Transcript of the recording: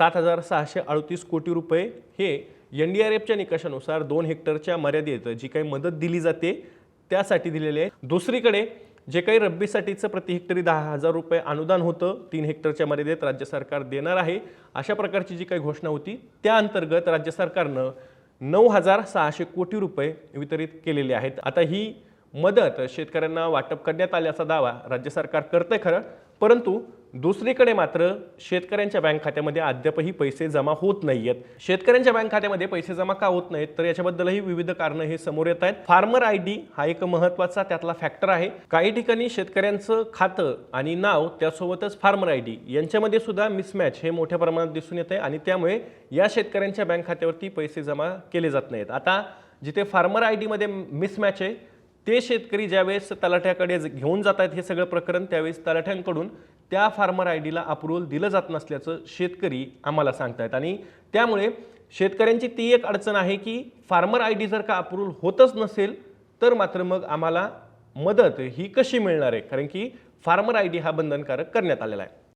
सात हजार सहाशे अडतीस कोटी रुपये हे एन डी आर एफच्या निकषानुसार दोन हेक्टरच्या मर्यादेत जी काही मदत दिली जाते त्यासाठी दिलेले आहे दुसरीकडे जे काही रब्बीसाठीचं प्रति हेक्टरी दहा हजार रुपये अनुदान होतं तीन हेक्टरच्या मर्यादेत राज्य सरकार देणार आहे. अशा प्रकारची जी काही घोषणा होती त्या अंतर्गत राज्य सरकारनं नऊ हजार सहाशे कोटी रुपये वितरित केलेले आहेत. आता ही मदत शेतकऱ्यांना वाटप करण्यात आल्याचा दावा राज्य सरकार करतंय खरं परंतु दुसरीकडे मात्र शेतकऱ्यांच्या बँक खात्यामध्ये अद्यापही पैसे जमा होत नाही आहेत शेतकऱ्यांच्या बँक खात्यामध्ये पैसे जमा का होत नाहीत तर याच्याबद्दलही विविध कारणं हे समोर येत आहेत. फार्मर आय डी हा एक महत्त्वाचा त्यातला फॅक्टर आहे. काही ठिकाणी शेतकऱ्यांचं खातं आणि नाव त्यासोबतच फार्मर आय डी यांच्यामध्ये सुद्धा मिसमॅच हे मोठ्या प्रमाणात दिसून येत आहे आणि त्यामुळे या शेतकऱ्यांच्या बँक खात्यावरती पैसे जमा केले जात नाहीत. आता जिथे फार्मर आय डीमध्ये मिसमॅच आहे ते शेतकरी ज्यावेळेस तलाठ्याकडे घेऊन जात आहेत हे सगळं प्रकरण त्यावेळेस तलाठ्यांकडून त्या फार्मर आय डीला अप्रुव्हल दिलं जात नसल्याचं शेतकरी आम्हाला सांगतायत. आणि त्यामुळे शेतकऱ्यांची ती एक अडचण आहे की फार्मर आय डी जर का अप्रुव्हल होतच नसेल तर मात्र मग आम्हाला मदत ही कशी मिळणार आहे? कारण की फार्मर आय डी हा बंधनकारक करण्यात आलेला आहे.